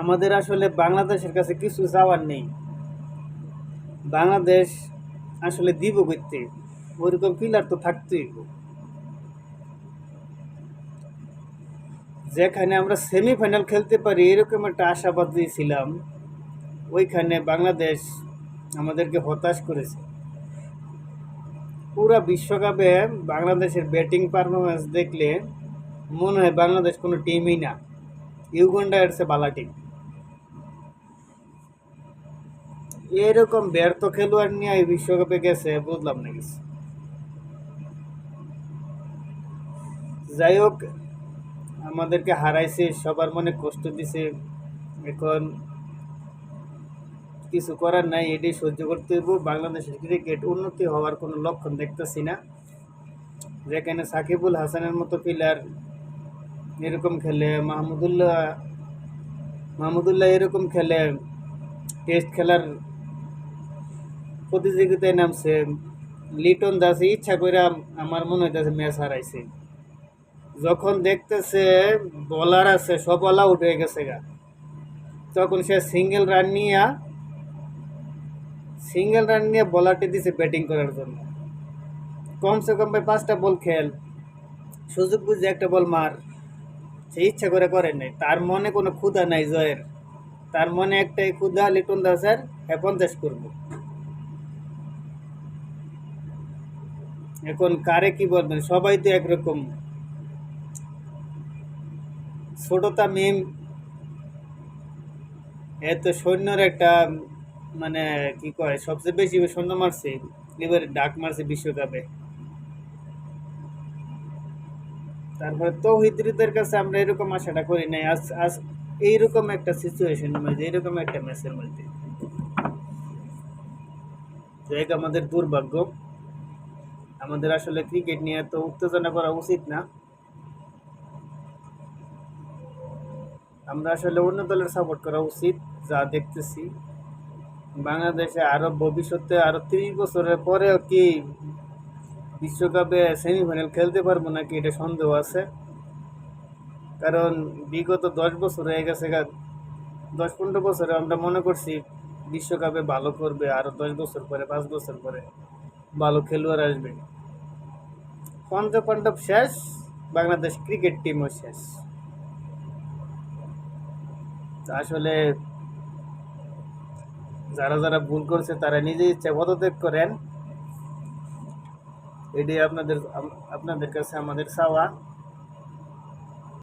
আমাদের আসলে বাংলাদেশের কাছে কিছু চাওয়ার নেই। বাংলাদেশ আসলে দিব করতে ওইরকম পিলার তো থাকতেই। যেখানে আমরা সেমিফাইনাল খেলতে পারি, এরকম একটা আশাবাদ দিয়েছিলাম। ওইখানে বাংলাদেশ আমাদেরকে হতাশ করেছে। পুরা বিশ্বকাপে বাংলাদেশের ব্যাটিং পারফরমেন্স দেখলে মনে হয় বাংলাদেশ কোনো টিমই না। ইউগান্ডা এরছে বালা টিম এরকম ব্যর্থ খেলোয়াড় নিয়ে এই বিশ্বকাপে গেছে, বুঝলাম না কিছু। যাই হোক, আমাদেরকে হারাইছে, সবার মনে কষ্ট দিছে। এখন কিছু করার নাই, এটাই সহ্য করতে হইব। বাংলাদেশের ক্রিকেট উন্নতি হওয়ার কোনো লক্ষণ দেখতেছি না। যেখানে সাকিবুল হাসানের মতো প্লেয়ার এরকম খেলে, মাহমুদুল্লাহ মাহমুদুল্লাহ এরকম খেলে টেস্ট খেলার প্রতিযোগিতায় নামছে। লিটন দাস, ইচ্ছা করে আমার মনে হইতেছে ম্যাচ হারাইছে। যখন দেখতেছে বলার আছে, সব অল আউট হয়ে গেছে গা। তখন সে সিঙ্গেল রান নিয়ে সিঙ্গেল রান নিয়ে বলারটি দিছে ব্যাটিং করার জন্য। কমসে কম পাঁচটা বল খেল। সুযোগ বুঝে একটা বল মার। সে ইচ্ছা করে করে নাই। তার মনে কোনো ক্ষুধা নাই জয়ের। তার মনে একটাই ক্ষুধা লিটন দাসের হ্যাঁ পঞ্চাশ করব। এখন কারে কি বলবেন? সবাই তো একরকম। ছোটতা মিম এত সৈন্যর একটা মানে কি কয়, সবচেয়ে বেশি সৈন্য মারছে, এবারে ডাক মারছে বিশ্বকাপে। তারপরে তৌহিদদের কাছে আমরা এরকম আশাটা করি নাই। আজ আজ এইরকম একটা সিচুয়েশনের মধ্যে, এইরকম একটা ম্যাচের মধ্যে। তো এক আমাদের দুর্ভাগ্য, আমাদের আসলে ক্রিকেট নিয়ে তো উত্তেজনা করা উচিত না। আমরা আসলে অন্য দলের সাপোর্ট করা উচিত, যা দেখতেছি। বাংলাদেশে আরও ভবিষ্যতে আরও তিরিশ বছরের পরেও কি বিশ্বকাপে সেমিফাইনাল খেলতে পারব নাকি এটা সন্দেহ আছে? কারণ বিগত দশ বছর হয়ে গেছে দশ পনেরো বছরে আমরা মনে করছি বিশ্বকাপে ভালো করবে, আরও দশ বছর পরে, পাঁচ বছর পরে ভালো খেলোয়াড় আসবে। পঞ্জাব পাণ্ডব শেষ, বাংলাদেশ ক্রিকেট টিমও শেষ। আসলে যারা যারা ভুল করছে তারা নিজে ইচ্ছা পদত্যাগ করেন। এটাই আপনাদের আম- আপনাদের কাছে আমাদের চাওয়া